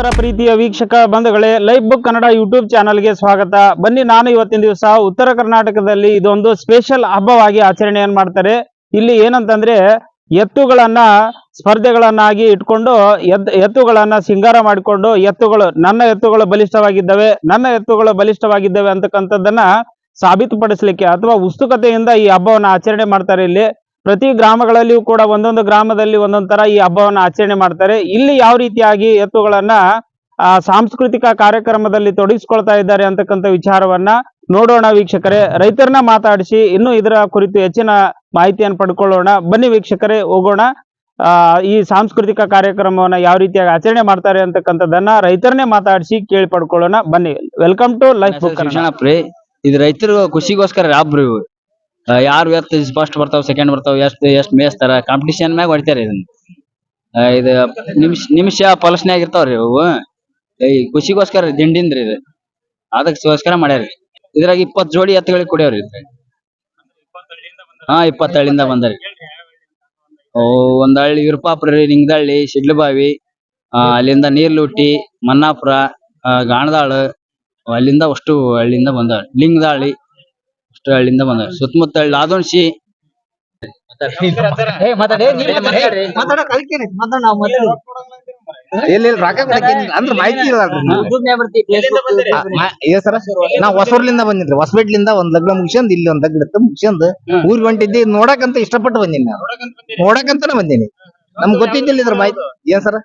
ನಮಸ್ಕಾರ ಪ್ರೀತಿಯ ವೀಕ್ಷಕ ಬಂಧುಗಳೇ ಲೈಫ್ ಬುಕ್ ಕನ್ನಡ ಯೂಟ್ಯೂಬ್ ಚಾನಲ್ಗೆ ಸ್ವಾಗತ. ಬನ್ನಿ, ನಾನು ಇವತ್ತಿನ ದಿವಸ ಉತ್ತರ ಕರ್ನಾಟಕದಲ್ಲಿ ಇದೊಂದು ಸ್ಪೆಷಲ್ ಹಬ್ಬವಾಗಿ ಆಚರಣೆಯನ್ನು ಮಾಡ್ತಾರೆ. ಇಲ್ಲಿ ಏನಂತಂದ್ರೆ, ಎತ್ತುಗಳನ್ನ, ಸ್ಪರ್ಧೆಗಳನ್ನಾಗಿ ಇಟ್ಕೊಂಡು ಎದ್ ಎತ್ತುಗಳನ್ನ ಸಿಂಗಾರ ಮಾಡಿಕೊಂಡು, ಎತ್ತುಗಳು, ನನ್ನ ಎತ್ತುಗಳು ಬಲಿಷ್ಠವಾಗಿದ್ದಾವೆ, ನನ್ನ ಎತ್ತುಗಳು ಬಲಿಷ್ಠವಾಗಿದ್ದಾವೆ ಅಂತಕ್ಕಂಥದ್ದನ್ನ ಸಾಬೀತುಪಡಿಸಲಿಕ್ಕೆ ಅಥವಾ ಉತ್ಸುಕತೆಯಿಂದ ಈ ಹಬ್ಬವನ್ನ ಆಚರಣೆ ಮಾಡ್ತಾರೆ ಇಲ್ಲಿ. ಪ್ರತಿ ಗ್ರಾಮಗಳಲ್ಲಿಯೂ ಕೂಡ ಒಂದೊಂದು ಗ್ರಾಮದಲ್ಲಿ ಒಂದೊಂದು ತರ ಈ ಹಬ್ಬವನ್ನ ಆಚರಣೆ ಮಾಡ್ತಾರೆ. ಇಲ್ಲಿ ಯಾವ ರೀತಿಯಾಗಿ ಎತ್ತುಗಳನ್ನ ಆ, ಸಾಂಸ್ಕೃತಿಕ ಕಾರ್ಯಕ್ರಮದಲ್ಲಿ ತೊಡಗಿಸ್ಕೊಳ್ತಾ ಇದ್ದಾರೆ ಅಂತಕ್ಕಂಥ ವಿಚಾರವನ್ನ ನೋಡೋಣ ವೀಕ್ಷಕರೇ. ರೈತರನ್ನ ಮಾತಾಡಿಸಿ ಇನ್ನು ಇದರ ಕುರಿತು ಹೆಚ್ಚಿನ ಮಾಹಿತಿಯನ್ನು ಪಡ್ಕೊಳ್ಳೋಣ. ಬನ್ನಿ ವೀಕ್ಷಕರೇ ಹೋಗೋಣ. ಆ, ಈ ಸಾಂಸ್ಕೃತಿಕ ಕಾರ್ಯಕ್ರಮವನ್ನ ಯಾವ ರೀತಿಯಾಗಿ ಆಚರಣೆ ಮಾಡ್ತಾರೆ ಅಂತಕ್ಕಂಥದ್ದನ್ನ ರೈತರನ್ನೇ ಮಾತಾಡಿಸಿ ಕೇಳಿ ಪಡ್ಕೊಳ್ಳೋಣ. ಬನ್ನಿ ವೆಲ್ಕಮ್ ಟು ಲೈಫ್ ಬುಕ್ ಇದು ರೈತರು ಖುಷಿಗೋಸ್ಕರ ರಾಬ್ರಿ ಇವು. ಯಾರು ಎತ್ ಫಸ್ಟ್ ಬರ್ತಾವ ಸೆಕೆಂಡ್ ಬರ್ತಾವ ಎಷ್ಟ್ ಎಷ್ಟ್ ಮೇಯಿಸ್ತಾರ ಕಾಂಪಿಟಿಷನ್ ಮ್ಯಾಗ ಹೊಡಿತಾರೆ ಇದನ್ನ. ಆ, ಇದು ನಿಮಿಷ ನಿಮಿಷ ಪಲಸ್ನ್ಯಾಗ ಇರ್ತಾವ್ರಿ ಅವು. ಈ ಖುಷಿಗೋಸ್ಕರ ದಿಂಡಿಂದ್ರಿ ಇದು. ಅದಕ್ಕೋಸ್ಕರ ಮಾಡ್ಯಾರಿ. ಇದ್ರಾಗ ಇಪ್ಪತ್ ಜೋಡಿ ಎತ್ತುಗಳಿಗೆ ಕುಡಿಯವ್ರಿ. ಹಾ ಇಪ್ಪತ್ ಹಳ್ಳಿಂದ ಬಂದಾರಿ. ಓ ಒಂದ್ ಹಳ್ಳಿ ವಿರುಪಾಪುರ ನಿಂಗದಳ್ಳಿ ಶಿಡ್ಲಬಾವಿ ಆ, ಅಲ್ಲಿಂದ ನೀರ್ಲುಟ್ಟಿ ಮನ್ನಾಪುರ ಗಾಣದಾಳ ಅಲ್ಲಿಂದ ಅಷ್ಟು ಹಳ್ಳಿಯಿಂದ ಬಂದಾವ ಲಿಂಗದಾಳಿ ಅಷ್ಟು ಹಳ್ಳಿಯಿಂದ ಬಂದಾವ ಸುತ್ತಮುತ್ತ ಹಳ್ಳಿ ಕೊಡಕ್ಕೇನ್ ಅಂದ್ರ ಮಾಹಿತಿ ಇಲ್ಲ ಏ ಸರ ನಾ ಹೊಸೂರ್ಲಿಂದ ಬಂದಿನ್ರಿ ಹೊಸಪೇಟ್ಲಿಂದ ಒಂದ್ ಲಗ್ನ ಮುಗಿಸ್ಕೊಂಡ್ ಇಲ್ಲಿ ಒಂದ್ ಲಗ್ನ ಇತ್ತು ಮುಗಿಸ್ಕೊಂಡ್ ಊರಿಗೆ ಹೊಂಟಿದ್ದೆ ನೋಡಕಂತ ಇಷ್ಟಪಟ್ಟು ಬಂದಿನಿ ನಾನು. ನೋಡಕಂತಾನೆ ಬಂದಿನಿ. ನಮ್ಗ್ ಗೊತ್ತಿದ್ದಿಲ್ಲ ಇದ್ರ ಮಾಹಿತಿ. ಏನ್ ಸರ?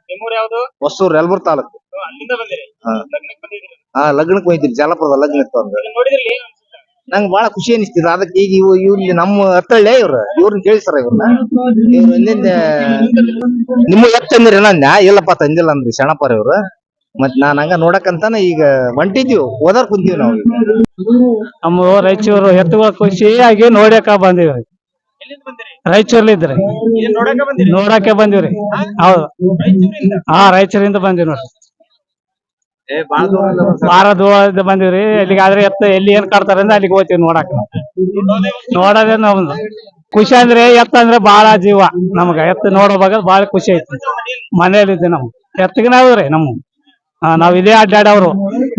ಹೊಸೂರ್ ಯಲಬುರ್ ತಾಲೂಕು. ಹಾ. ಲಗ್ನಕ್ ಹೋಯ್ತಿರಿ. ಜಾಲಪುರದ ಲಗ್ನ ಇತ್ತು ಒಂದು ನಂಗ್ ಬಹಳ ಖುಷಿ ಅನಿಸ್ತಿದ್ರು ಅದಕ್ಕೆ ಈಗ ಇವ್ ಇವ್ರಿಗೆ ಇಲ್ಲಿ ನಮ್ಮ ಹತ್ತಳ್ಳೆ ಇವ್ರು. ಇವ್ರನ್ನ ಕೇಳಿ ಸರ್ ಇವ್ರನ್ನ ಇವ್ರು ಎಲ್ಲಿಂದ ನಿಮ್ಮ ಎತ್ ತಂದಿರಿ ನಂದ ಇಲ್ಲಪ್ಪ ತಂದಿಲ್ಲ ಅಂದ್ರಿ ಶಣಪ್ಪರ ಇವ್ರು. ಮತ್ ನಾನ್ ಹಂಗ ನೋಡಕಂತ ಈಗ ಹೊಂಟಿದ್ವಿ ಓದಾರ್ ಕುಂತೀವಿ ನಾವು. ನಮ್ಮ ರಾಯಚೂರು ಎತ್ತುಗಳ ಖುಷಿಯಾಗಿ ನೋಡಕ ಬಂದಿವಿ. ರಾಯಚೂರ್ಲಿದ್ರಿ ನೋಡಕ್ಕೆ ಬಂದಿವ್ರಿ. ಹೌದು. ಹಾ ರಾಯಚೂರಿಂದ ಬಂದಿವಿ ನೋಡ್ರಿ. ಬಾರ ದೂರದಿಂದ ಬಂದಿವ್ರಿ. ಆದ್ರೆ ಎತ್ತ, ಎಲ್ಲಿ ಏನ್ ಕಾಡ್ತಾರೆ ಅಲ್ಲಿಗೆ ಹೋಗ್ತೀವಿ ನೋಡಕ್ ನೋಡೋದೇ ನಮ್ದು ಖುಷಿ ಅಂದ್ರೆ ಎತ್ತ ಅಂದ್ರೆ ಬಾಳ ಜೀವ ನಮ್ಗ. ಎತ್ತ ನೋಡೋವಾಗ ಬಾಳ ಖುಷಿ ಐತಿ. ಮನೆಯಲ್ಲಿದ್ದೆ ನಾವು. ಎತ್ತಗಿನ ಅವ್ರಿ ನಮ್ಮ. ನಾವ್ ಇದೇ ಅಡ್ಡಾಡವ್ರು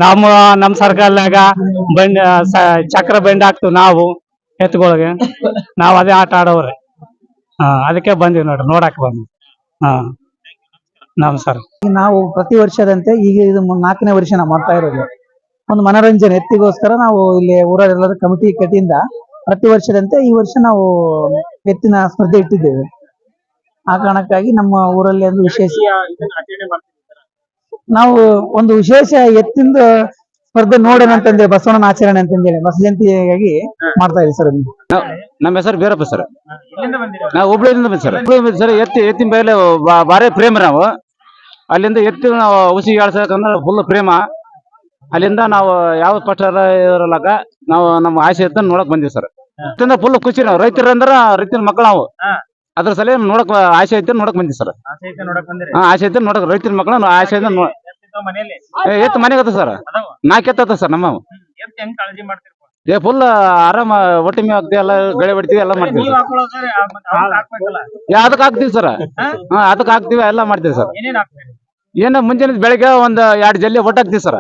ನಮ್ಮ ನಮ್ ಸರ್ಕಲ್ನಾಗ ಬಂಡ ಚಕ್ರ ಬೆಂಡ್ ಹಾಕ್ತಿವಿ ನಾವು ಎತ್ತುಗಳಿಗೆ. ನಾವ್ ಅದೇ ಆಟ ಆಡೋವ್ರಿ. ಹಾ ಅದಕ್ಕೆ ಬಂದಿವಿ ನೋಡ್ರಿ ನೋಡಕ್ ಬಂದ್ವಿ. ಹಾ ನಮಸ್ಕಾರ. ನಾವು ಪ್ರತಿ ವರ್ಷದಂತೆ ಈಗ ಇದು ನಾಲ್ಕನೇ ವರ್ಷ ನಾವು ಮಾಡ್ತಾ ಇರೋದು. ಒಂದು ಮನೋರಂಜನೆ ಎತ್ತಿಗೋಸ್ಕರ ನಾವು ಇಲ್ಲಿ ಊರಲ್ಲೆಲ್ಲರ ಕಮಿಟಿ ಕಟ್ಟಿಂದ ಪ್ರತಿ ವರ್ಷದಂತೆ ಈ ವರ್ಷ ನಾವು ಎತ್ತಿನ ಸ್ಪರ್ಧೆ ಇಟ್ಟಿದ್ದೇವೆ. ಆ ಕಾರಣಕ್ಕಾಗಿ ನಮ್ಮ ಊರಲ್ಲಿ ಒಂದು ವಿಶೇಷ ನಾವು ಒಂದು ವಿಶೇಷ ಎತ್ತಿಂದ ಸ್ಪರ್ಧೆ ನೋಡೋಣ ಅಂತಂದ್ರೆ ಬಸವಣ್ಣನ ಆಚರಣೆ ಅಂತಂದೇಳಿ ಬಸ ಜಯಂತಿಯಾಗಿ ಮಾಡ್ತಾ ಇದ್ದೀವಿ ಸರ್ ನಮ್ಮ ಹೆಸರು ಬೇರಪ್ಪ ಸರ್. ನಾವು ಹುಬ್ಳಿಯಿಂದ ಸರ್. ಹುಬ್ಳಿ ಸರ್. ಎತ್ತಿ ಎತ್ತಿನ ಮೇಲೆ ಭಾರಿ ಪ್ರೇಮ ನಾವು. ಅಲ್ಲಿಂದ ಎತ್ತಿ ನಾವು ಔಷಧಿ ಆಡ್ಸಕಂದ್ರೆ ಫುಲ್ ಪ್ರೇಮ. ಅಲ್ಲಿಂದ ನಾವು ಯಾವ ಪಟ್ಟರ ಇರಲಕ ನಾವು ನಮ್ಮ ಆಸೆ ಎತ್ತ ನೋಡಕ್ ಬಂದಿವಿ ಸರ್. ಫುಲ್ ಖುಷಿ ನಾವು. ರೈತರ ಅಂದ್ರ ರೈತರ ಮಕ್ಕಳು ನಾವು. ಅದ್ರ ಸಲ ನೋಡಕ್ ಆಸೆ ಐತೆ ನೋಡಕ್ ಬಂದಿವಿ ಸರ್. ಆಸೆ ಐತೆ ನೋಡಕ್ ರೈತರ ಮಕ್ಕಳು ಆಸೆ ಐತೆ ಮನೆಗತ್ತ ಎತ್ತು ಮನೆಗೆ ಅದ ಸರ್. ನಾಲ್ಕು ಎತ್ತ ಸರ್ ನಮ್ಮ ಏ ಫುಲ್ ಆರಾಮ ಒಟ್ಟಿ ಮೇವ್ ಹಾಕ್ತಿವಿ ಎಲ್ಲ ಗಳೆ ಬಿಡ್ತೀವಿ ಎಲ್ಲ ಮಾಡ್ತೀವಿ. ಏ, ಅದಕ್ಕೆ ಹಾಕ್ತಿವಿ ಸರ್ ಹಾ? ಅದಕ್ಕೆ ಹಾಕ್ತಿವಿ ಎಲ್ಲ ಮಾಡ್ತೀವಿ ಸರ್ ಏನ ಮುಂಜಾನೆ ಬೆಳಿಗ್ಗೆ ಒಂದ್ ಎರಡ್ ಜಲ್ಲಿ ಒಟ್ಟು ಹಾಕ್ತಿವಿ ಸರ್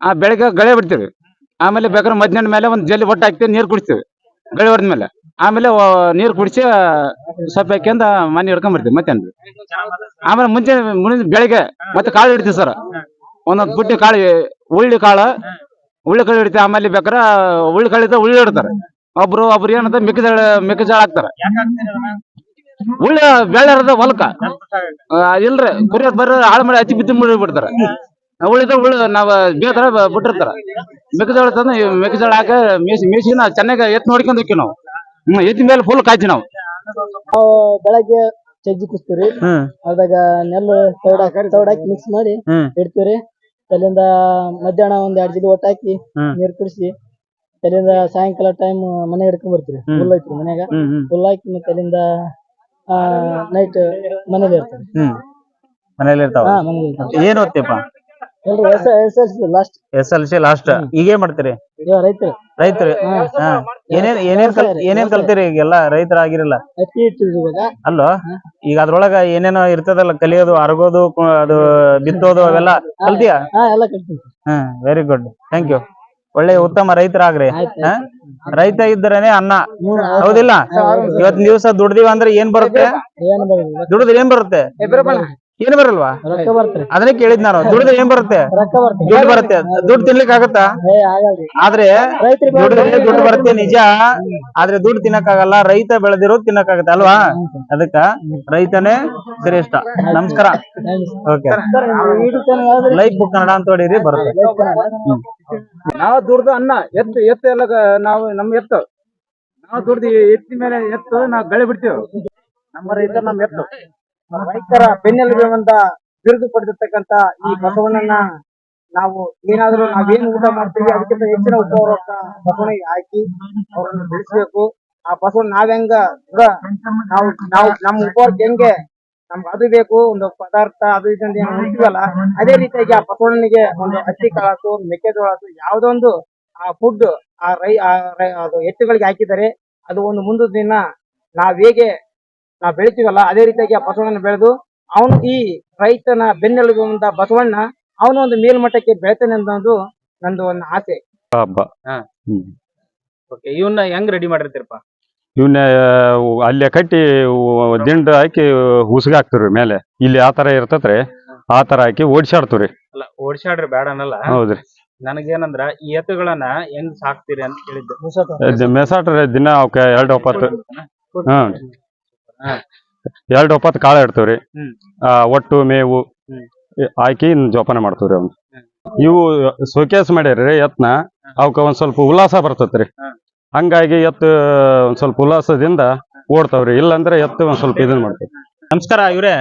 ಆ ಬೆಳಿಗ್ಗೆ ಗಳೆ ಬಿಡ್ತೀವಿ. ಆಮೇಲೆ ಬೇಕಾದ್ರೆ ಮಧ್ಯಾಹ್ನ ಮೇಲೆ ಒಂದ್ ಜಲ್ಲಿ ಒಟ್ಟು ಹಾಕ್ತಿವಿ ನೀರ್ ಕುಡಿಸ್ತೀವಿ ಗಳೆ ಹೊಡೆದ ಮೇಲೆ. ಆಮೇಲೆ ನೀರ್ ಕುಡಿಸಿ ಸೊಪ್ಪು ಹಾಕ್ಯಂದ ಮನೆ ಹಿಡ್ಕೊಂಡ್ ಬರ್ತೀವಿ ಮತ್ತೇನ್ರಿ ಆಮೇಲೆ ಮುಂಜಾನೆ ಮುಂಜಾನೆ ಬೆಳಿಗ್ಗೆ ಮತ್ತೆ ಕಾಳು ಇಡ್ತೀವಿ ಸರ್ ಒಂದೊಂದು ಬುಟ್ಟಿ ಕಾಳು ಉಳ್ಳಿ ಕಾಳು ಉಳ್ಳಿ ಕಳಿ ಹಿಡಿತೀವಿ ಆಮೇಲೆ ಬೇಕಾರೆ ಉಳ್ಳಿ ಕಳಿತ ಉಳ್ಳಿ ಹಿಡ್ತಾರೆ ಒಬ್ರು ಒಬ್ರು ಏನಂತ ಮೆಕ್ಕೆಜೋಳ ಮೆಕ್ಕೆಜೋಳ ಹಾಕ್ತಾರೆ. ಉಳ್ಳಿ ಬೆಳ್ಳರದ ಹೊಲಕ ಇಲ್ರಿ ಕುರಿ ಬರ ಹಾಳು ಮಾಡಿ ಹಚ್ಚಿ ಬಿತ್ತಿ ಮುಡಿ ಬಿಡ್ತಾರ. ಉಳಿದ ಉಳ್ಳಿ ನಾವ್ ಬೇಕಾರ ಬಿಟ್ಟಿರ್ತಾರ. ಮೆಕ್ಕೆಜೋಳ ತಂದು ಮೆಕ್ಕೆಜೋಳ ಹಾಕ ಮೇಸಿ ಮೇಸಿ ನಾವು ಚೆನ್ನಾಗಿ ಎತ್ ನೋಡ್ಕೊಂಡ್ ಹೋಕ್ಕಿ ನಾವು. ಹ್ಮ್ ಎತ್ತಿನ ಮೇಲೆ ಫುಲ್ ಕಾಯ್ತಿ ನಾವು. ಬೆಳಗ್ಗೆ ಚಜ್ಜಿ ಕುಸ್ತೀವ್ರಿ. ಅದಾಗ ನೆಲ್ಲು ತೌಡ್ ಹಾಕಿ ತೌಡ್ ಹಾಕಿ ಮಿಕ್ಸ್ ಮಾಡಿ ಇಡ್ತೀವ್ರಿ. ಅಲ್ಲಿಂದ ಮಧ್ಯಾಹ್ನ ಒಂದ್ ಎರಡ್ ಜಿಡಿ ಒಟ್ಟ ಹಾಕಿ ನೀರ್ ಕುಡಿಸಿ ಅಲ್ಲಿಂದ ಸಾಯಂಕಾಲ ಟೈಮ್ ಮನೆ ಹಿಡ್ಕೊಂಡ್ ಬರ್ತೀವಿ. ಹುಲ್ ಐತ್ರಿ ಮನ್ಯಾಗ. ಹುಲ್ ಹಾಕಿ ಮತ್ತೆ ಅಲ್ಲಿಂದ ಆ ನೈಟ್ ಮನೇಲಿ ಇರ್ತಾರೆ ಮನೇಲಿ ಇರ್ತಾವ? ಹಾ ಮನೇಲಿ ಇರ್ತೀವಿ. ಏನ್ ಓದ್ತಿಪ್ಪ last S L C last ಈಗ ಏನ್ ಮಾಡ್ತೀರಿ? ರೈತರು. ರೈತರು. ಏನೇನ್ ಏನೇನ್ ಕಲ್ ಏನೇನ್ ಕಲ್ತೀರಿ ಈಗೆಲ್ಲ ಹತ್ತಿ ಆಗಿರಲ್ಲ? ಇವಾಗ. ಅಲ್ಲೋ? ಈಗ ಅದ್ರೊಳಗ ಏನೇನೋ ಇರ್ತದಲ್ಲ ಕಲಿಯೋದು ಅರಗೋದು ಕು- ಅದು ಬಿತ್ತೋದು ಅವೆಲ್ಲ ಕಲ್ತಿಯಾ? ಹಾ ಎಲ್ಲ ಕಲ್ತೀನಿ hmm very good thank you ಒಳ್ಳೆ ಉತ್ತಮ ರೈತರಾಗ್ರಿ. ಆಗ್ರಿ ಹಾ? ರೈತ ಇದ್ರೇನೆ ಅನ್ನ. ಹೌದಿಲ್ಲ? ಇವತ್ತಿನ ದಿವಸ ದುಡ್ದಿವ ಅಂದ್ರೆ ಏನ್ ಬರುತ್ತೆ? ಏನ್ ದುಡಿದ್ರೆ ಏನ್ ಬರುತ್ತೆ? ಏನ್ ಬರಲ್ವಾ? ರೊಕ್ಕ ಬರ್ತಾರೆ. ಅದನ್ನೇ ಕೇಳಿದ್ ನಾನು. ದುಡಿದ್ರೆ ಏನ್ ಬರುತ್ತೆ? ರೊಕ್ಕ ಬರ್ತಾರೆ. ದುಡ್ಡು ಬರುತ್ತೆ. ದುಡ್ಡು ತಿನ್ಲಿಕ್ಕೆ ಆಗತ್ತಾ? ಏ ಆಗಲ್ರಿ. ಆದ್ರೆ ದುಡ್ಡು ಬರುತ್ತೆ ನಿಜ. ಆದ್ರೆ ದುಡ್ಡು ತಿನ್ನಕ್ಕಾಗಲ್ಲ. ರೈತ ಬೆಳೆದಿರೋದು ತಿನ್ನಕ್ಕಾಗತ್ತೆ ಅಲ್ವಾ? ಅದಕ್ಕ ರೈತನೇ ಶ್ರೇಷ್ಠ. ನಮಸ್ಕಾರ. ಓಕೆ. ಲೈಫ್ ಬುಕ್ ಕನ್ನಡ ಅಂತ ಹೊಡೀರಿ ಬರುತ್ತೆ. ನಾವು ದುಡ್ದು ಅನ್ನ ಎತ್ತು ಎತ್ತು ಎಲ್ಲ ನಾವು ನಮ್ ಎತ್ತು. ನಾವು ದುಡ್ದು ಎತ್ತಿ ಮೇಲೆ ಎತ್ತು ನಾವು ಬೆಳೆ ಬಿಡ್ತೀವಿ. ನಮ್ಮ ರೈತ ನಮ್ಮ ಎತ್ತು. ರೈತರ ಬೆನ್ನೆಲುಬು ಅಂತ ಬಿರುದು ಪಡೆದಿರ್ತಕ್ಕಂತ ಈ ಬಸವಣ್ಣನ ನಾವು ಏನಾದ್ರೂ ನಾವೇನ್ ಊಟ ಮಾಡ್ತೀವಿ ಅದಕ್ಕಿಂತ ಹೆಚ್ಚಿನ ಉಪಹಾರವನ್ನ ಬಸವನಿಗೆ ಹಾಕಿ ಅವರನ್ನು ಬೆಳೆಸಬೇಕು. ಆ ಬಸವಣ್ಣ ನಾವ್ ಹೆಂಗ ನಾವು ನಾವು ನಮ್ಮ ಉಪಹಾರಕ್ಕೆ ಹೆಂಗೆ? ನಮ್ಗೆ ಅದು ಬೇಕು ಒಂದು ಪದಾರ್ಥ ಅದು ಇದು ಏನು ಏನ್ ಅದೇ ರೀತಿಯಾಗಿ ಆ ಬಸವಣ್ಣನಿಗೆ ಒಂದು ಹತ್ತಿ ಕಾಳಾತು ಒಂದು ಮೆಕ್ಕೆಜೋಳ ಯಾವುದೋ ಯಾವ್ದೊಂದು ಆ ಫುಡ್ ಆ ರೈ ಆ ರೈ- ಅದು ಎತ್ತುಗಳಿಗೆ ಹಾಕಿದರೆ ಅದು ಒಂದು ಮುಂದಿನ ದಿನ. ನಾವ್ ಹೇಗೆ ನಾವ್ ಬೆಳಿತೀವಲ್ಲ ಅದೇ ರೀತಿಯಾಗಿ ಆ ಬಸವಣ್ಣನ ಬೆಳೆದು ಅವನು ಈ ರೈತನ ಬೆನ್ನೆಲುಬು ಅಂತ ಬಸವಣ್ಣ ಅವನು ಒಂದು ಮೇಲ್ಮಟ್ಟಕ್ಕೆ ಬೆಳಿತಾನೆ ಅನ್ನೋದು ನಂದು ಒಂದು ಆಸೆ. ಹಬ್ಬ. ಓಕೆ ಇವನ್ನ ಹೆಂಗ್ ರೆಡಿ ಮಾಡಿರ್ತೀರಪ್ಪ? ಇವನ್ನ ಅಲ್ಲೇ ಕಟ್ಟಿ ದಿಂಡ ಹಾಕಿ ಉಸುಗ ಹಾಕ್ತಿವ್ರಿ ಮೇಲೆ. ಇಲ್ಲಿ ಆ ತರ ಇರ್ತತ್ರಿ. ಆ ತರ ಹಾಕಿ ಓಡಿಸಾಡ್ತೀವ್ರಿ. ಅಲ್ಲ ಓಡಿಸಾಡ್ರಿ ಬೇಡ ಅನ್ನಲ್ಲ. ಹೌದ್ರಿ. ನನಗೇನಂದ್ರ ಈ ಎತ್ತುಗಳನ್ನ ಹೆಂಗ್ ಸಾಕ್ತಿರಿ ಅಂತ ಕೇಳಿದ್ದೆ. ಇದ್ ಮೆಸಾಟ್ರಿ ದಿನ ಅವಕ್ಕೆ ಎರಡು ಒಪ್ಪತ್ತು. ಹ್ಮ್ ಹಾ. ಎರಡು ಒಪ್ಪತ್ ಕಾಳ ಇಡ್ತೇವ್ರಿ. ಆ, ಒಟ್ಟು ಮೇವು ಹಾಕಿ ಜೋಪಾನ ಮಾಡ್ತೇವ್ರಿ ಅವ್ನ. ಇವು ಸೋಕೇಸ್ ಮಾಡ್ಯಾರ್ರಿ ಎತ್ನ ಅವಕ್ಕ ಒಂದ್ ಸ್ವಲ್ಪ ಉಲ್ಲಾಸ ಬರ್ತತ್ರಿ. ಹಾ. ಹಂಗಾಗಿ ಎತ್ತು ಒಂದ್ ಸ್ವಲ್ಪ ಉಲ್ಲಾಸದಿಂದ ಓಡ್ತಾವ್ರಿ. ಇಲ್ಲಂದ್ರೆ ಎತ್ತು ಒಂದ್ ಸ್ವಲ್ಪ ಇದನ್ ಮಾಡ್ತೇವೆ ನಮಸ್ಕಾರ ಇವ್ರೆ.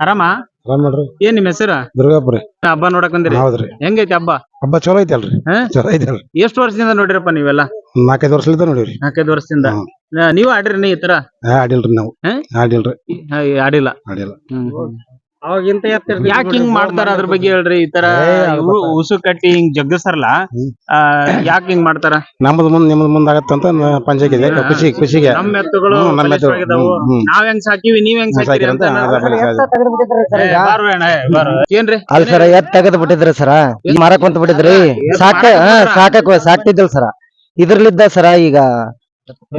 ಆರಾಮ? ಆರಾಮ್ ನೋಡ್ರಿ. ಏನ್ ನಿಮ್ಮ ಹೆಸರು? ದುರ್ಗಾಪುರಿ. ಹಬ್ಬ ನೋಡಕ್ ಬಂದಿರಿ? ಹೌದ್ರಿ. ಹೆಂಗೈತಿ ಹಬ್ಬ? ಹಬ್ಬ ಚಲೋ ಐತಿ ಅಲ್ರಿ ಚಲೋ ಐತಲ್ರಿ. ಎಷ್ಟು ವರ್ಷದಿಂದ ನೋಡಿರಪ್ಪ ನೀವೆಲ್ಲ? ಒಂದ್ ನಾಲ್ಕೈದು ವರ್ಷದಿಂದ ನೋಡಿವ್ರಿ. ನಾಲ್ಕೈದು ವರ್ಷದಿಂದ. ಹ್ಮ್. ನಾ- ನೀವು ಆಡಿರಿ ನೀ ಈ ತರ? ಹಾ ಆಡಿಲ್ರಿ ನಾವು. ಹಾ? ಆಡಿಲ್ರಿ. ಹಾ, ಆಡಿಲ್ಲ. ಆಡಿಲ್ಲ. ಅವಾಗಿಂತ ಯಾಕೆ ಹಿಂಗ್ ಮಾಡ್ತಾರ ಅದ್ರ ಬಗ್ಗೆ ಹೇಳ್ರಿ ಈ ತರ ಏ, ಅದು ಇವ್ರು ಉಸು ಕಟ್ಟಿ ಹಿಂಗ್ ಜಗ್ಗಸರ್ಲ ಹ್ಮ್. ಯಾಕೆ ಹಿಂಗ್ ಮಾಡ್ತಾರ? ನಮ್ದು ಮುಂದ್ ನಿಮ್ದು ಮುಂದ್ ಆಗತ್ತಂತ ಅಂತ ಪಂಚಾಯತ್ ಇದೆ. ಹಾ. ಖುಷಿ ಖುಷಿಗೆ. ನಮ್ಮ ಎತ್ತುಗಳು ಹ್ಮ್, ನಮ್ಮ ಎತ್ತುಗಳು. ಬಲಿಷ್ಠವಾಗಿದಾವು. ಹ್ಮ್, ಹ್ಮ್. ನಾವ್ ಹೆಂಗ್ ಸಾಕಿವಿ ನೀವ್ ಹೆಂಗ್ ಸಾಕಿರಿ ಅಂತ ಅದ್ರ ಬಗ್ಗೆ ಅದು. ಏ, ಬಾರೋ ಅಣ್ಣ, ಏ, ಬಾರೋ. ಏನ್ರಿ? ಅಲ್ ಸರ ಎತ್ ತೆಗೆದ್ ಬಿಟ್ಟಿದ್ರಿ ಸರ. ಈಗ ಮಾರಕ್ ಕುಂತ ಬಿಟ್ಟಿದ್ರಿ. ಸಾಕ ಹಾ, ಸಾಕಕ್ ಸಾಕ್ತಿದ್ದಿಲ್ ಸರ. ಇದ್ರಲಿದ್ದ ಸರ ಈಗ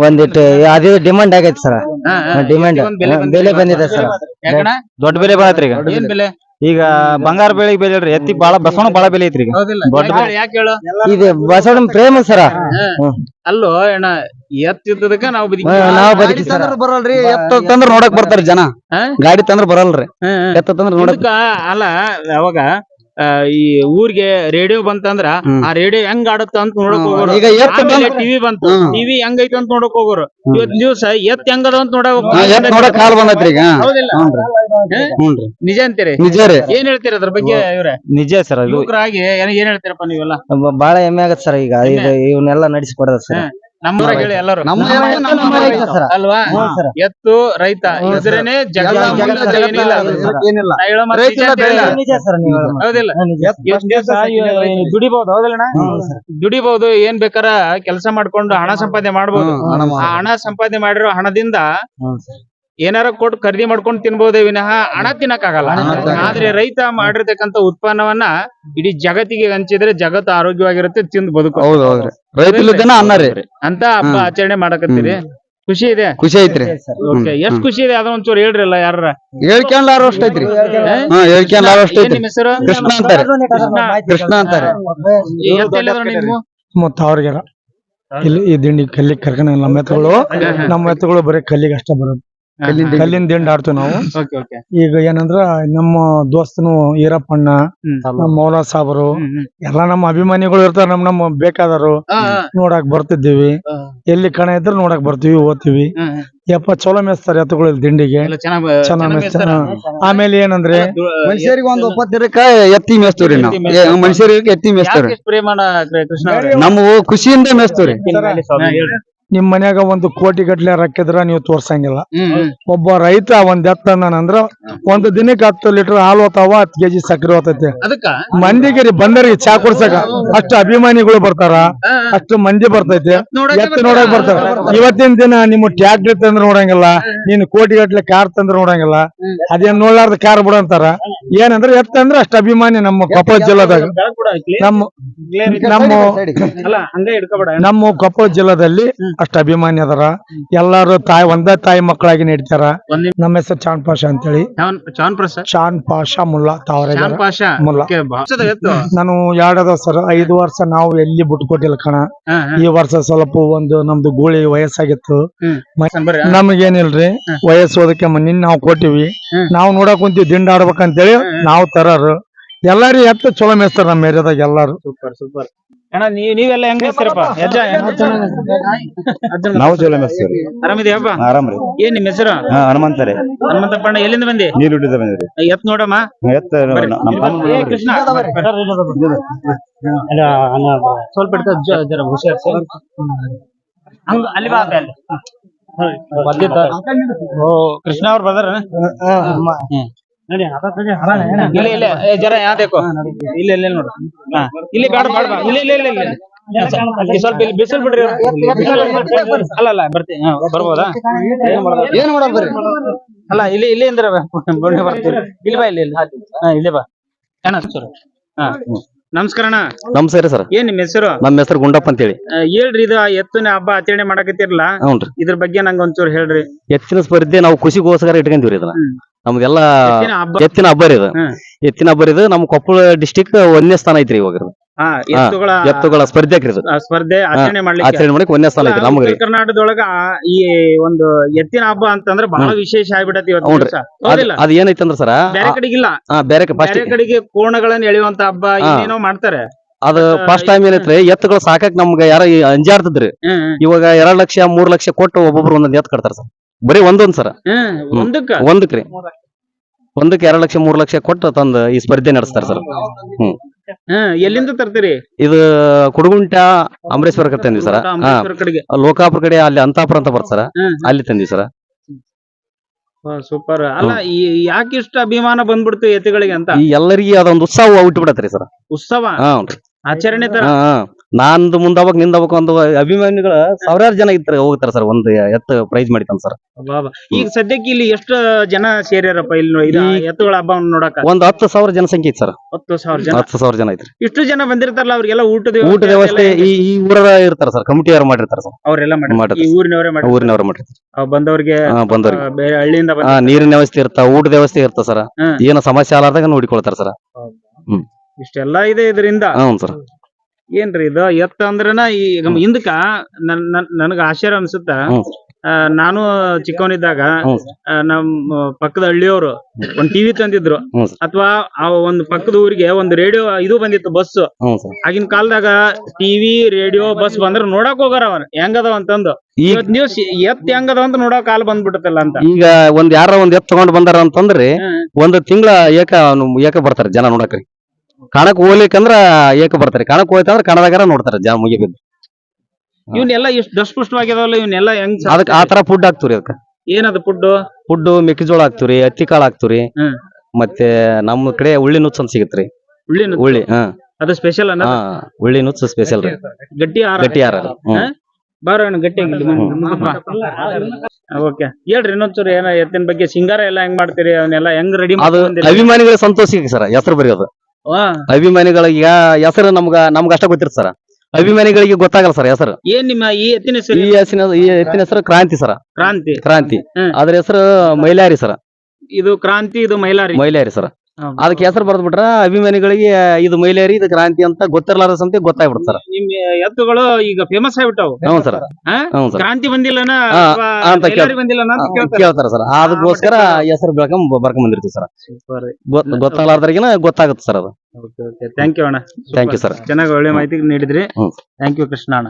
ಒಂದಿಟ್ಟು ಅದೇ ಡಿಮಾಂಡ್ ಆಗೈತಿ ಸರ್ ಹಾ, ಹಾ. ಡಿಮಾಂಡ್ ಬೆಲೆ ಬಂದಿದೆ. ಬೆಲೆ ಸರ್ ಯಾಕಣ್ಣ? ದೊಡ್ಡ ಬೆಲೆ ಬಾಳತ್ರಿ ಈಗ. ಏನ್ ಬೆಲೆ? ಈಗ ಬಂಗಾರ ಬೆಳೆ ಬೆಲೆ ಇಲ್ರಿ ಎತ್ತಿ ಬಾಳ ಬಸವಣ್ಣ ಬಾಳ ಬೆಲೆ ಐತ್ರಿ ಈಗ. ದೊಡ್ಡ ಹೇಳು, ಯಾಕ್ ಹೇಳು? ಇದು ಬಸವಣ್ಣ ಪ್ರೇಮ ಸರ ಅಲ್ಲೋ ಅಣ್ಣ ಎತ್ತಿದ್ದದಕ್ಕ ನಾವು ಬದುಕಿ ಹಾ, ನಾವ್ ಬದುಕಿ ಸರ ಬರಲ್ರಿ ಎತ್ತ ತಂದ್ರ ನೋಡಕ್ ಬರ್ತಾರ ಜನ. ಗಾಡಿ ತಂದ್ರ ಬರಲ್ರಿ. ಎತ್ತ ತಂದ್ರ ನೋಡಕ್ ಅಲ್ಲ ಅವಾಗ ಈ ಊರಿಗೆ ರೇಡಿಯೋ ಬಂತಂದ್ರ ಆ ರೇಡಿಯೋ ಹೆಂಗ್ ಆಡತ್ತ ಅಂತ ನೋಡಕ್ ಹೋಗೋರು. ಆಮೇಲೆ ಟಿವಿ ಬಂತು. ಟಿವಿ ಟಿವಿ ಐತಿ ಅಂತ ನೋಡಕ್ ಹೋಗೋರು. ಇವತ್ ನ್ಯೂಸ್ ಎತ್ ಹೆಂಗದ ಅಂತ ನೋಡಕ್ ಹೌದಿಲ್ಲ. ನಿಜ ಅಂತೀರಿ? ಏನ್ ಹೇಳ್ತೀರ ಅದ್ರ ಬಗ್ಗೆ ಇವ್ರೆ? ನಿಜ ಸರ್ ಯುವಕರಾಗಿ ಏನ್ ಹೇಳ್ತೀರಪ್ಪ ನೀವೆಲ್ಲ? ಬ- ಬಾಳ ಹೆಮ್ಮೆ ಆಗತ್ ಸರ್ ಈಗ. ಇವನ್ನೆಲ್ಲ ನಡೆಸಿಕೊಡದ ಸರ್. ಎಲ್ಲರೂ. ಅಲ್ವಾ. ಎತ್ತು ರೈತ ಇದ್ರೇನೆ. ಹೌದಿಲ್ಲ. ದುಡಿಬಹುದು ಏನ್ ಬೇಕಾರ ಕೆಲಸ ಮಾಡ್ಕೊಂಡು ಹಣ ಸಂಪಾದನೆ ಮಾಡಬಹುದು ಆ ಹಣ ಸಂಪಾದನೆ ಮಾಡಿರೋ ಹಣದಿಂದ ಏನಾರ ಕೊಟ್ಟು ಖರೀದಿ ಮಾಡ್ಕೊಂಡು ತಿನ್ಬಹುದೇ ವಿನಃ ಹಣ ತಿನ್ನಕ್ಕಾಗಲ್ಲ. ಆದ್ರೆ ರೈತ ಮಾಡಿರ್ತಕ್ಕಂತ ಉತ್ಪನ್ನವನ್ನ ಇಡೀ ಜಗತ್ತಿಗೆ ಹಂಚಿದ್ರೆ ಜಗತ್ತು ಆರೋಗ್ಯವಾಗಿರುತ್ತೆ ತಿಂದು ಬದುಕು. ರೈತಲಿದ್ದನ ಅನ್ನ ರೀ. ಅಂತ ಹಬ್ಬ ಆಚರಣೆ ಮಾಡಕತ್ತೀರಿ. ಖುಷಿ ಇದೆ? ಖುಷಿ ಐತ್ರಿ. ಓಕೆ ಎಷ್ಟ್ ಖುಷಿ ಇದೆ? ಅದೊಂದ್ ಚೂರು ಹೇಳ್ರಲ್ಲ ಯಾರ ಹೇಳ್ಕೊಂಡ್ಲಾರ ಅಷ್ಟ ಐತ್ರಿ. ಹಾ? ಹೇಳ್ಕೊಂಡ್ಲಾರ ಅಷ್ಟ ಐತ್ರಿ. ಕೃಷ್ಣ ಅಂತಾರೆ. ಕೃಷ್ಣ ಅಂತಾರೆ. ಮತ್ತ ಅವ್ರಿಗೆಲ್ಲ. ಇಲ್ಲಿ ಈ ದಿಂಡಿ ಕಲ್ಲಿಗೆ ಕರ್ಕೊಂಡ್ ನಮ್ಮ ಎತ್ತುಗಳು. ನಮ್ಮ ಎತ್ತುಗಳು ಬರೀ ಕಲ್ಲಿಗೆ ಅಷ್ಟೇ ಬರೋದು. ಕಲ್ಲಿನ ದಿಂಡ್ ಆಡ್ತೀವಿ ನಾವು. Okay okay. ಈಗ ಏನಂದ್ರ ನಮ್ಮ ದೋಸ್ತನು ಈರಪ್ಪಣ್ಣ ನಮ್ಮ ಮೌಲಾ ಸಾಬರು ಎಲ್ಲಾ ನಮ್ಮ ಅಭಿಮಾನಿಗಳು ಇರ್ತಾರ ನಮ್ ನಮ್ಮ ಬೇಕಾದರು ನೋಡಕ್ ಬರ್ತಿದ್ದೀವಿ. ಎಲ್ಲಿ ಕಣ ಇದ್ರ ನೋಡಕ್ ಬರ್ತೀವಿ ಓದ್ತೀವಿ. ಯಪ್ಪ ಚಲೋ ಮೇಸ್ತಾರ ಎತ್ತುಗಳು ದಿಂಡಿಗೆ. ಚೆನ್ನಾಗ್. ಮೇಸ್ತಾರ. ಆಮೇಲೆ ಏನಂದ್ರೆ ಮನುಷ್ಯರಿಗೆ ಒಂದ್ ಒಪ್ಪತ್ತಿರಕ ಎತ್ತಿ ಮೇಸ್ತವ್ರಿ ನಾವು. ಮನುಷ್ಯರಿಗೆ ಎತ್ತಿ ಮೇಸ್ತಾರೆ? ನಮ್ಮ ಖುಷಿಯಿಂದ ಮೇಸ್ತವ್ರಿ. ನಿಮ್ ಮನ್ಯಾಗ ಒಂದು ಕೋಟಿ ಗಟ್ಲೆ ರಕ್ಕಿದ್ರ ನೀವು ತೋರ್ಸಂಗಿಲ್ಲ. ಒಬ್ಬ ರೈತ ಒಂದ್ ಎತ್ತ ಅಂದ್ರ ಒಂದು ದಿನಕ್ಕೆ ಹತ್ತು ಲೀಟರ್ ಹಾಲು ಹೋತಾವ ಹತ್ತು ಕೆಜಿ ಸಕ್ಕರೆ ಹೋತೈತಿ ಅದಕ್ಕ? ಮಂದಿಗೆ ರೀ ಬಂದರಿಗೆ ಚಾ ಕುಡ್ಸಕ ಅಷ್ಟು ಅಭಿಮಾನಿಗಳು ಬರ್ತಾರ ಅಷ್ಟು ಮಂದಿ ಬರ್ತೈತಿ. ಎತ್ತ ನೋಡಕ್ ಬರ್ತಾರ. ಇವತ್ತಿನ ದಿನ ನಿಮ್ ಟ್ಯಾಕ್ಟ್ರಿ ತಂದ್ರ ನೋಡಂಗಿಲ್ಲ ನೀನ್ ಕೋಟಿ ಗಟ್ಲೆ ಕಾರ್ ತಂದ್ರ ನೋಡಂಗಿಲ್ಲ. ಅದೇನ್ ನೋಡ್ಲಾರ್ದ ಕಾರ್ ಬಿಡಂತಾರ ಏನಂದ್ರ ಎತ್ತ ಅಂದ್ರೆ ಅಷ್ಟು ಅಭಿಮಾನಿ ನಮ್ಮ ಕೊಪ್ಪಳ ಜಿಲ್ಲಾದಾಗ. ನಮ್ಮ ನಮ್ಮ ಅಲ್ಲ ಹಂಗೆ ಹಿಡ್ಕೊಬೇಡ ನಮ್ಮ ಕೊಪ್ಪಳ ಜಿಲ್ಲಾದಲ್ಲಿ ಅಷ್ಟು ಅಭಿಮಾನಿ ಅದಾರ. ಎಲ್ಲಾರು ತಾಯಿ ಒಂದೇ ತಾಯಿ ಮಕ್ಕಳಾಗಿ ನಡೀತಾರ. ನಮ್ಮ ಹೆಸರು ಚಾನ್ ಪಾಷ ಅಂತೇಳಿ. ಚಾನ್ ಚಾನ್ ಪ್ರಸಾದ್? ಮುಲ್ಲ ಪಾಷಾ? ಮುಲ್ಲಾ. ತಾವರೆ ನಾನು ಎರಡದ ಸರ್? ಐದು ವರ್ಷ ನಾವು ಎಲ್ಲಿ ಬಿಟ್ಕೊಟ್ಟಿಲ್ಲ ಕಣ. ಈ ವರ್ಷ ಸ್ವಲ್ಪ ಒಂದು ನಮ್ದು ಗೂಳಿ ವಯಸ್ಸಾಗಿತ್ತು. ನಮಗೇನಿಲ್ರಿ? ವಯಸ್ಸು ಓದಕ್ಕೆ ನಿನ್ ನಾವು ಕೊಟ್ಟಿವಿ. ನಾವು ನೋಡಕ್ ಕುಂತೀವಿ ದಿಂಡ ಆಡ್ಬೇಕಂತೇಳಿ ನಾವು ತರಾರು. ಎಲ್ಲಾರು ಎತ್ತ ಚಲೋ ಮೇಸ್ತಾರ ನಮ್ಮ ಏರಿಯಾದಾಗ ಎಲ್ಲಾರು. Super super. ಅಣ್ಣ ನೀವ್ ನೀವೆಲ್ಲ ಹೆಂಗ್ ಮೇಸ್ತೀರಪ್ಪ ಯಜ್ಜ ನಾವು ಆರಾಮಿದ್ಯಪ್ಪ ಆರಾಮ್ರಿ ಏನ್ ನಿಮ್ಮ ಹೆಸರು? ಹಾ ಹನುಮಂತರೇ. ಹನುಮಂತಪ್ಪಣ್ಣ ಎಲ್ಲಿಂದ ಬಂದಿ? ನೀರು ಹಿಡಿದ ಬಂದಿರಿ ಎತ್ ನೋಡಮ್ಮ. ಎತ್ತ ಬರ್ರಿ. ಏ, ಕೃಷ್ಣ. ಸ್ವಲ್ಪ ಇಡ್ಕೊ, ಜ- ಜರ ಹುಷಾರ್ ಸರ್. ಹಂಗ ಅಲ್ಲಿ ಬಾ ಅಲ್ಲಿ. ಬದ್ದಿತ್ತ. ಓ ಕೃಷ್ಣ ಅವ್ರು ಬರ್ದಾರ ಇಲ್ಲಿ ಇಲ್ಲ ಏ, ಜರ ಯಾವ್ದೇಕೋ ಇಲ್ಲಿ ಇಲ್ಲಿ ನೋಡು. ಹಾ ಇಲ್ಲಿ ಬೇಡ. ಇಲ್ಲಿ ಇಲ್ಲಿ ಇಲ್ಲಿ ಇಲ್ಲಿ. ಸ್ವಲ್ಪ ಇಲ್ಲಿ ಬಿಸಿಲು ಬಿಡ್ರಿ ಅಲ್ಲ ಅಲ್ಲ ಬರ್ತೀನಿ. ಬರ್ಬೋದಾ? ಏನ್ ಮಾಡೋದ್? ಬರ್ರಿ? ಅಲ್ಲ ಇಲ್ಲಿ ಇಲ್ಲಿ ಇಂದ್ರ ಬಂಡೆ ಬರ್ತೀವಿ ಇಲ್ಲಿ ಬಾ ಇಲ್ಲಿ ಇಲ್ಲಿ ಹಾ ಇಲ್ಲಿ ಬಾ. ಏನ ಸರ್. ಹಾ ನಮಸ್ಕಾರ ಅಣ್ಣ. ನಮಸ್ಕಾರ ಸರ್. ಏನ್ ನಿಮ್ ಹೆಸರು? ನಮ್ಮ ಹೆಸರು ಗುಂಡಪ್ಪ ಅಂತೇಳಿ. ಹೇಳಿ ಹೇಳ್ರಿ ಇದು ಎತ್ತಿನ ಹಬ್ಬ ಆಚರಣೆ ಮಾಡಕತ್ತಿರಲ್ಲ? ಇದ್ರ ಬಗ್ಗೆ ನಂಗೆ ಒಂಚೂರು ಹೇಳ್ರಿ. ಎತ್ತಿನ ಸ್ಪರ್ಧೆ ನಾವು ಖುಷಿಗೋಸ್ಕರ ಇಟ್ಕೊಂತೀವ್ರಿ ಇದನ್ನ. ನಮ್ದೆಲ್ಲ ಎತ್ತಿನ ಹಬ್ಬ. ರೀ ಇದು. ಎತ್ತಿನ ಹಬ್ಬ ರೀ ಇದು. ನಮ್ ಕೊಪ್ಪಳ ಡಿಸ್ಟಿಕ್ ಒಂದನೇ ಸ್ಥಾನ ಐತ್ರಿ ಇವಾಗ ಇದು. ಹಾ ಎತ್ತುಗಳ ಎತ್ತುಗಳ ಸ್ಪರ್ಧೆ ರೀ ಇದು. ಆ, ಸ್ಪರ್ಧೆ ಆಚರಣೆ ಮಾಡ್ಲಿಕ್ಕೆ. ಆಚರಣೆ ಮಾಡಕ್ ಒಂದನೇ ಸ್ಥಾನ ಐತಿ ನಮ್ಗೆ ಉತ್ತರ ಕರ್ನಾಟಕದೊಳಗ ಆ, ಈ ಒಂದು ಎತ್ತಿನ ಹಬ್ಬ ಅಂತಂದ್ರೆ ಬಹಳ ವಿಶೇಷ ಆಗ್ಬಿಡತಿ ಇವತ್ತು ಹೌದ್ರಿ. ಅಂದ್ರೆ ಅದ್ ಹೌದಿಲ್ಲ? ಅದ್ ಏನೈತಂದ್ರ ಸರ ಬೇರೆ ಕಡೆಗಿಲ್ಲ. ಬೇರೆ ಫಸ್ಟ್ ಬೇರೆ ಕಡೆಗೆ ಕೋಣಗಳನ್ನ ಎಳೆಯುವಂತ ಹಬ್ಬ. ಏನೇನೋ ಮಾಡ್ತಾರೆ. ಅದ ಫಸ್ಟ್ ಟೈಮ್ ಏನೈತ್ರಿ ಎತ್ತುಗಳು ಸಾಕಾಕ್ ನಮ್ಗೆ ಯಾರ ಅಂಜಾಡ್ತಿದ್ರಿ. ಹ್ಮ್, ಹ್ಮ್. ಇವಾಗ ಎರಡ್ ಲಕ್ಷ ಮೂರ್ ಲಕ್ಷ ಕೊಟ್ಟು ಒಬ್ಬೊಬ್ರು ಒಂದೊಂದ್ ಎತ್ತು ಕಟ್ತಾರ ಸರ್. ಬರೀ ಒಂದೊಂದ್ ಸರ. ಒಂದಕ್ಕ? ಒಂದಕ್ರಿ ಒಂದಕ್ಕೆ ಎರಡ್ ಲಕ್ಷ ಮೂರ್ ಲಕ್ಷ ಕೊಟ್ಟು ತಂದ ಈ ಸ್ಪರ್ಧೆ ನಡೆಸ್ತಾರ ಸರ್. ಹ್ಮ್. ಎಲ್ಲಿಂದ ತರ್ತೀರಿ? ಇದು ಕುಡುಗುಂಟ ಅಮರೇಶ್ವರ ತಂದ್ವಿ ಸರ. ಲೋಕಾಪುರ ಕಡೆ ಅಲ್ಲಿ ಅಂತಾಪುರ ಅಂತ ಬರ್ತಾರ. ಅಲ್ಲಿ ತಂದ್ವಿ ಸರ. ಸೂಪರ್. ಅಲ್ಲ ಯಾಕೆ ಇಷ್ಟ ಅಭಿಮಾನ ಬಂದ್ಬಿಡ್ತು ಎತ್ತುಗಳಿಗೆ ಅಂತ? ಎಲ್ಲರಿಗೆ ಅದೊಂದು ಉತ್ಸವ ಹುಟ್ಟು ಬಿಡತ್ರಿ ಸರ್. ಉತ್ಸವ ಆಚರಣೆ ತರ. ನಾಂದು ಮುಂದಾವಾಗ ನಿಂದಾವಾಗ ಒಂದು ಅಭಿಮಾನಿಗಳ ಸಾವಿರಾರು ಜನ ಇದ್ರೆ ಹೋಗ್ತಾರೆ ಸರ್ ಒಂದು ಎತ್ತು ಪ್ರೈಸ್ ಮಾಡಿತಾನ ಸರ್. ಈಗ ಸದ್ಯಕ್ಕೆ ಇಲ್ಲಿ ಎಷ್ಟು ಜನ ಸೇರ್ಯಾರಪ್ಪ ಇಲ್ಲಿ ಇದು ಎತ್ತುಗಳ ಹಬ್ಬವನ್ನು ನೋಡಕ? ಒಂದು ಹತ್ತು ಸಾವಿರ ಜನಸಂಖ್ಯೆ ಐತಿ ಸರ್. ಹತ್ತು ಸಾವಿರ ಜನ? ಹತ್ತು ಸಾವಿರ ಜನ ಐತ್ರಿ. ಇಷ್ಟು ಜನ ಬಂದಿರ್ತಾರಲ್ಲ ಅವ್ರಿಗೆಲ್ಲ ಊಟದ ಊಟ ವ್ಯವಸ್ಥೆ ಈ ಈ ಊರ ಇರ್ತಾರ ಸರ್ ಕಮಿಟಿಯವ್ರು ಮಾಡಿರ್ತಾರೆ ಸರ್. ಅವರೆಲ್ಲ ಮಾಡಿ ಮಾಡಿರ್ತಾರೆ. ಊರಿನವರೇ ಮಾಡಿ ಊರಿನವ್ರು ಮಾಡಿರ್ತಾರೆ. ಬಂದವರಿಗೆ ಬಂದವರಿಗೆ. ಬೇರೆ ಹಳ್ಳಿಯಿಂದ ನೀರಿನ ವ್ಯವಸ್ಥೆ ಇರ್ತಾ ಊಟದ ವ್ಯವಸ್ಥೆ ಇರ್ತ ಸರ್. ಏನೋ ಸಮಸ್ಯೆ ಆಲಾರ್ದಾಗ ನೋಡಿಕೊಳ್ತಾರೆ ಸರ್. ಹ್ಮ್. ಇಷ್ಟೆಲ್ಲ ಇದೆ ಇದರಿಂದ? ಹ್ಞೂ ಸರ್. ಏನ್ರಿ ಇದು? ಎತ್ತ ಅಂದ್ರನ ಈಗ ಹಿಂದಕ ನನ್ ನನ್- ನನಗ ಆಶ್ಚರ್ಯ ಅನ್ಸುತ್ತ? ಆ, ನಾನು ಚಿಕ್ಕವನಿದ್ದಾಗ ನಮ್ಮ ಪಕ್ಕದ ಹಳ್ಳಿಯವರು ಒಂದ್ ಟಿವಿ ತಂದಿದ್ರು. ಅಥವಾ ಆ ಒಂದು ಪಕ್ಕದ ಊರಿಗೆ ಒಂದು ರೇಡಿಯೋ ಇದು ಬಂದಿತ್ತು ಬಸ್. ಆಗಿನ ಕಾಲದಾಗ ಟಿವಿ ರೇಡಿಯೋ ಬಸ್ ಬಂದ್ರ ನೋಡಕ್ ಹೋಗಾರ ಅವನ್ ಹೆಂಗದವ ಅಂತಂದು. ಇವತ್ ನೀವು ಎತ್ ಹೆಂಗದ ಅಂತ ನೋಡೋ ಕಾಲ ಬಂದ್ಬಿಟ್ಟತಲ್ಲ ಅಂತ. ಈಗ ಒಂದ್ ಯಾರ ಒಂದ್ ಎತ್ ತಗೊಂಡ್ ಬಂದಾರ ಅಂತಂದ್ರಿ. ಒಂದ್ ತಿಂಗಳ ಏಕ ಏಕ ಬರ್ತಾರ ಜನ ನೋಡಕ್ರಿ. ಕಾಣಕ್ ಹೋಗ್ಲಿಕ್ಕಂದ್ರ ಏಕ ಬರ್ತಾರೆ. ಕಾಣಕ್ ಹೋಯ್ತಂದ್ರ ಕಣದಾಗಾರ ನೋಡ್ತಾರೆ ಜಾ ಮುಗಿ ಬಿದ್ದು. ಇವನ್ನೆಲ್ಲ ಇಷ್ಟು ದಷ್ಟಪುಷ್ಟವಾಗಿದಾವಲ್ಲ ಇವನ್ನೆಲ್ಲ ಹೆಂಗ್? ಅದಕ್ಕೆ ಆ ತರ ಫುಡ್ ಹಾಕ್ತಿವ್ರಿ ಅದಕ್ಕೆ. ಏನದು ಫುಡ್ ಫುಡ್ ಮೆಕ್ಕೆಜೋಳ ಹಾಕ್ತಿವ್ರಿ ಹತ್ತಿ ಕಾಳು ಹಾಕ್ತಿವ್ರಿ. ಹ್ಮ್. ಮತ್ತೆ ನಮ್ಮ ಕಡೆ ಉಳ್ಳಿ ನುಚ್ಚ ಅಂತ ಸಿಗತ್ರಿ. ಉಳ್ಳಿ ಉಳ್ಳಿ ಹಾ. ಅದು ಸ್ಪೆಷಲ್ ಅನ್ನ ಹಾ ಉಳ್ಳಿ ನುಚ್ಚ ಸ್ಪೆಷಲ್ ರೀ. ಗಟ್ಟಿ ಆಹಾರ? ಗಟ್ಟಿ ಯಾರ ಹ್ಮ್. ಬಾರ ಗಟ್ಟಿ ಓಕೆ. ಹೇಳ್ರಿ ಇನ್ನೊಂದ್ಸೂರು ಏನ ಎತ್ತಿನ ಬಗ್ಗೆ ಸಿಂಗಾರ ಎಲ್ಲ ಹೆಂಗ್ ಮಾಡ್ತೀರಿ? ಅವನ್ನೆಲ್ಲ ಹೆಂಗ್ ರೆಡಿ ಅದು ಅಭಿಮಾನಿಗಳ ಸಂತೋಷ ಸರ್ ಹೆಸರು ಬರೆಯೋದು. ಅಭಿಮಾನಿಗಳಿಗೆ ಹೆಸರು ನಮ್ಗ ನಮ್ಗ ಅಷ್ಟ ಗೊತ್ತಿರ್ತ ಸರ್. ಅಭಿಮಾನಿಗಳಿಗೆ ಗೊತ್ತಾಗಲ್ಲ ಸರ್ ಹೆಸರು. ಏನ್ ನಿಮ್ಮ ಈ ಎತ್ತಿನ ಈ ಹೆಸರು ಹೆಸರಿನ ಈ ಎತ್ತಿನ ಹೆಸರು ಕ್ರಾಂತಿ ಸರ. ಕ್ರಾಂತಿ. ಕ್ರಾಂತಿ. ಅದ್ರ ಹೆಸರು ಮೈಲಾರಿ ಸರ. ಇದು ಕ್ರಾಂತಿ ಇದು ಮೈಲಾರಿ. ಮೈಲಾರಿ ಸರ. ಅದಕ್ಕೆ ಹೆಸರು ಬರ್ದ್ಬಿಟ್ರ ಅಭಿಮಾನಿಗಳಿಗೆ ಇದು ಮಹಿಳೆಯರಿ ಇದು ಕ್ರಾಂತಿ ಅಂತ ಗೊತ್ತಿರ್ಲಾರ ಸಂತೆ ಗೊತ್ತಾಗ್ಬಿಡ್ತಾರ ಸರ್. ನಿಮ್ ಎತ್ತುಗಳು ಈಗ ಫೇಮಸ್ ಆಗ್ಬಿಟ್ಟಾವು. ಹ್ಞೂ ಸರ್? ಹ್ಞೂ ಸರ್. ಕ್ರಾಂತಿ ಬಂದಿಲ್ಲನ ಅಥವಾ ಅಂತ ಕೇಳ್- ಮೈಲಾರಿ ಬಂದಿಲ್ಲನ ಅಂತ ಕೇಳ್ತಾರೆ. ಕೇಳ್ತಾರ ಸರ್. ಅದಕ್ಕೋಸ್ಕರ ಹೆಸರು ಬೆಳ್ಕೊಂಡ್ ಬರ್ಕೊಂಡ್ ಬಂದಿರ್ತೀವಿ ಸರ್. ಸೂಪರ್ ಗೊತ್ತಾಗ್ಲಾರ್ದ್ರಿಗಿನ ಗೊತ್ತಾಗುತ್ತೆ ಸರ್ ಅದು. ಓಕೆ ಓಕೆ Thank you ಅಣ್ಣ. Thank you sir. ಚೆನ್ನಾಗಿ ಒಳ್ಳೆ ಮಾಹಿತಿ ನೀಡಿದ್ರಿ. ಹ್ಮ್. ಥ್ಯಾಂಕ್ ಯು ಕೃಷ್ಣ ಅಣ್ಣ.